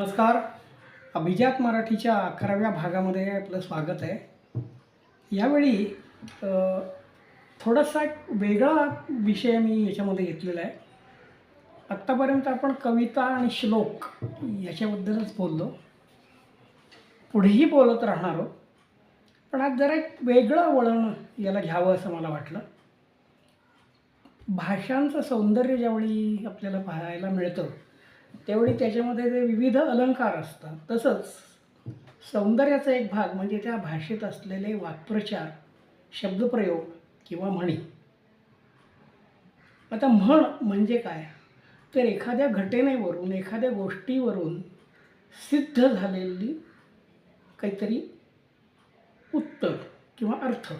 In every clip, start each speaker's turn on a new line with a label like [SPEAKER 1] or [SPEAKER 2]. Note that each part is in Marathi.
[SPEAKER 1] नमस्कार. अभिजात मराठीच्या अकराव्या भागामध्ये आपलं स्वागत आहे. यावेळी थोडासा एक वेगळा विषय मी याच्यामध्ये घेतलेला आहे. आत्तापर्यंत आपण कविता आणि श्लोक याच्याबद्दलच बोललो. पुढेही बोलत राहणार पण आज जरा एक वेगळं वळण याला घ्यावं असं मला वाटलं. भाषांचं सौंदर्य ज्यावेळी आपल्याला पाहायला मिळतं त्यावेळी त्याच्यामध्ये जे विविध अलंकार असतात. तसंच सौंदर्याचा एक भाग म्हणजे त्या भाषेत असलेले वाक्प्रचार शब्दप्रयोग किंवा म्हणी. आता म्हण म्हणजे काय? तर एखाद्या घटनेवरून एखाद्या गोष्टीवरून सिद्ध झालेली काहीतरी उत्तर किंवा अर्थ.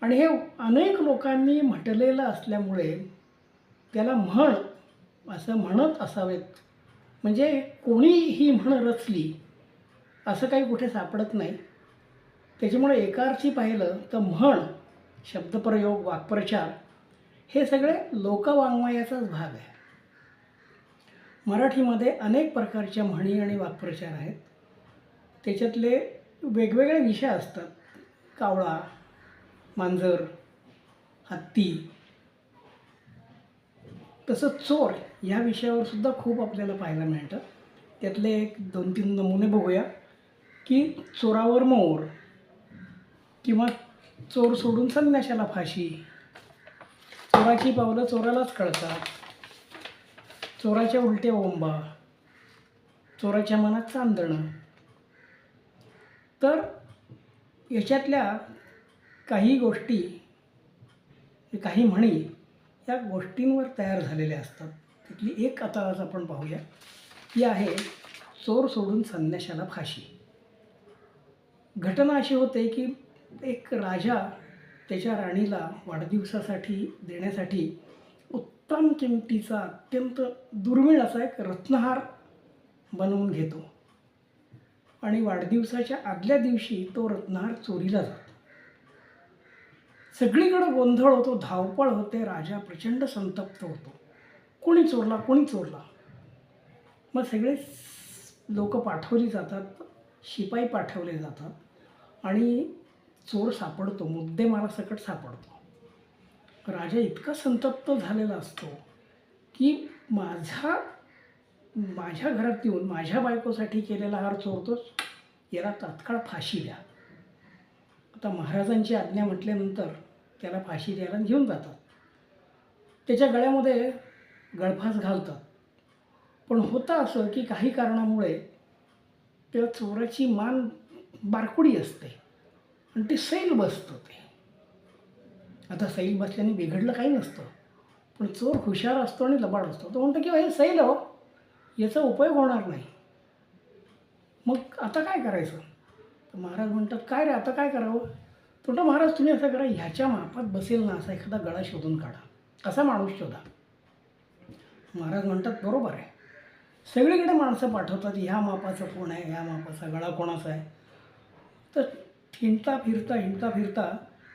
[SPEAKER 1] आणि हे अनेक लोकांनी म्हटलेलं असल्यामुळे त्याला म्हण असं म्हणत असावेत. म्हणजे कोणी ही म्हण रचली असं काही कुठे सापडत नाही. त्याच्यामुळे एकार्थी पाहिलं तर म्हण शब्दप्रयोग वाक्प्रचार हे सगळे लोकवाङ्मयाचाच भाग आहे. मराठीमध्ये अनेक प्रकारच्या म्हणी आणि वाक्प्रचार आहेत. त्याच्यातले वेगवेगळे विषय असतात. कावळा मांजर हत्ती तसं चोर ह्या विषयावर सुद्धा खूप आपल्याला पाहायला मिळतं. त्यातले एक दोन तीन नमुने बघूया. की चोरावर मोर किंवा चोर सोडून संन्याशाला फाशी. चोराची पावलं चोरालाच कळतात. चोराच्या उलट्या ओंबा. चोराच्या मनात चांदणं. तर याच्यातल्या काही गोष्टी काही म्हणी या गोष्टींवर तयार झालेल्या असतात. त्यातली एक आता आज आपण पाहूया. ती आहे चोर सोडून संन्याशाला फाशी. घटना अशी होते की एक राजा त्याच्या राणीला वाढदिवसासाठी देण्यासाठी उत्तम किमतीचा अत्यंत दुर्मिळ असा एक रत्नहार बनवून घेतो. आणि वाढदिवसाच्या आदल्या दिवशी तो रत्नहार चोरीला जातो. सगळीकडे गोंधळ होतो धावपळ होते राजा प्रचंड संतप्त होतो. कोणी चोरला कोणी चोरला? मग सगळे लोक पाठवली जातात शिपाई पाठवले जातात आणि चोर सापडतो मुद्देमारासकट सापडतो. राजा इतका संतप्त झालेला असतो की माझा माझ्या घरात येऊन माझ्या बायकोसाठी केलेला हार चोरतोच. याला तात्काळ फाशी द्या. आता महाराजांची आज्ञा म्हटल्यानंतर त्याला फाशी द्यायला घेऊन जातात. त्याच्या गळ्यामध्ये गळफास घालतात. पण होतं असं की काही कारणामुळे त्या चोराची मान बारकुडी असते आणि ते सैल बसतं ते. आता सैल बसल्याने बिघडलं काही नसतं. पण चोर हुशार असतो आणि लबाड असतो. तो म्हणतो की हे सैल हो याचा उपयोग होणार नाही. मग आता काय करायचं? तर महाराज म्हणतात काय रे आता काय करावं? तो महाराज तुम्ही असं करा ह्याच्या मापात बसेल ना असा एखादा गळा शोधून काढा. असा माणूस शोधा. महाराज म्हणतात बरोबर आहे. सगळीकडे माणसं पाठवतात ह्या मापाचा कोण आहे ह्या मापाचा गळा कोणाचा आहे? तर हिंडता फिरता हिंडता फिरता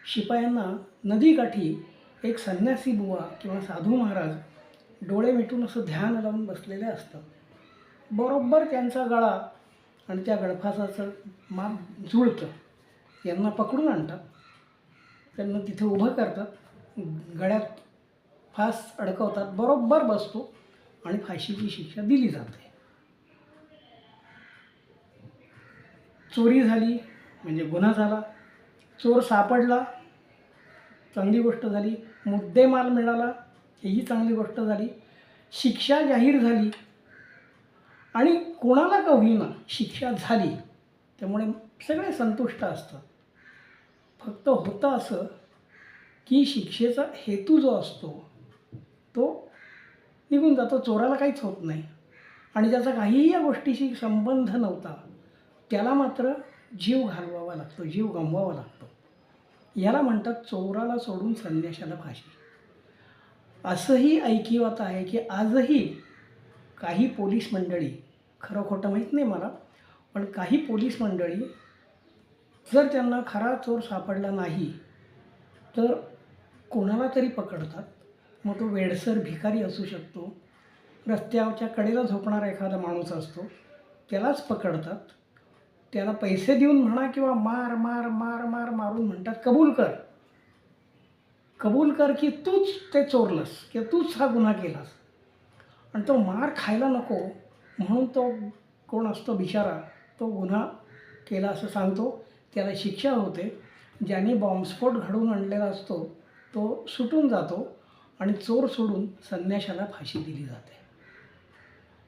[SPEAKER 1] शिपायांना नदीकाठी एक संन्यासी बुवा किंवा साधू महाराज डोळे मिटून असं ध्यान लावून बसलेले असतं बरोबर त्यांचा गळा आणि त्या गळफासाचं माप जुळतं. यांना पकडून आणतात. त्यांना तिथे उभं करतात. गळ्यात फास अडकवतात. बरोबर बसतो आणि फाशीची शिक्षा दिली जाते. चोरी झाली म्हणजे गुन्हा झाला. चोर सापडला. चांगली गोष्ट झाली. मुद्देमाल मिळाला. हेही चांगली गोष्ट झाली. शिक्षा जाहीर झाली. आणि कोणाला का होईना शिक्षा झाली त्यामुळे सगळे संतुष्ट असतात. फक्त होतं असं की शिक्षेचा हेतू जो असतो तो निघून जातो चोराला काहीच होत नाही. आणि ज्याचा काहीही या गोष्टीशी संबंध नव्हता त्याला मात्र जीव घालवावा लागतो जीव गमवावा लागतो. याला म्हणतात चोराला सोडून संन्याशाला फाशी. असंही ऐकिवात आहे की आजही काही पोलीस मंडळी खरं खोटं माहीत नाही मला पण काही पोलीस मंडळी जर त्यांना खरा चोर सापडला नाही तर कोणाला तरी पकडतात. मग तो वेडसर भिकारी असू शकतो रस्त्याच्या कडेला झोपणारा एखादा माणूस असतो त्यालाच पकडतात. त्याला पैसे देऊन म्हणा किंवा मार मार मार मार मारून म्हणतात कबूल कर. कबूल कर की तूच ते चोरलंस किंवा तूच हा गुन्हा केलास. आणि तो मार खायला नको म्हणून तो कोण असतो बिचारा तो गुन्हा केला असं सांगतो. त्याला शिक्षा होते. ज्याने बॉम्बस्फोट घडवून आणलेला असतो तो सुटून जातो आणि चोर सोडून संन्याशाला फाशी दिली जाते.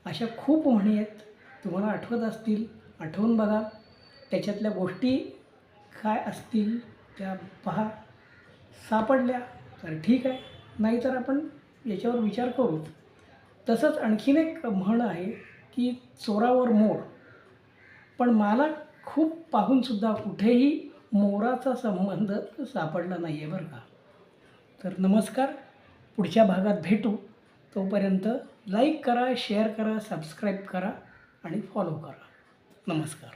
[SPEAKER 1] अशा खूप म्हणी आहेत. तुम्हाला आठवत असतील? आठवून बघा. त्याच्यातल्या गोष्टी काय असतील त्या पहा. सापडल्या तर ठीक आहे. नाहीतर आपण याच्यावर विचार करू तसंच आणखीन एक म्हण आहे की चोरावर मोर. पण मला खूप पाहूनसुद्धा कुठेही मोराचा संबंध सापडला नाही आहे बरं का. तर नमस्कार पुढच्या भागात भेटू. तोपर्यंत लाईक करा शेअर करा सबस्क्राईब करा आणि फॉलो करा. नमस्कार.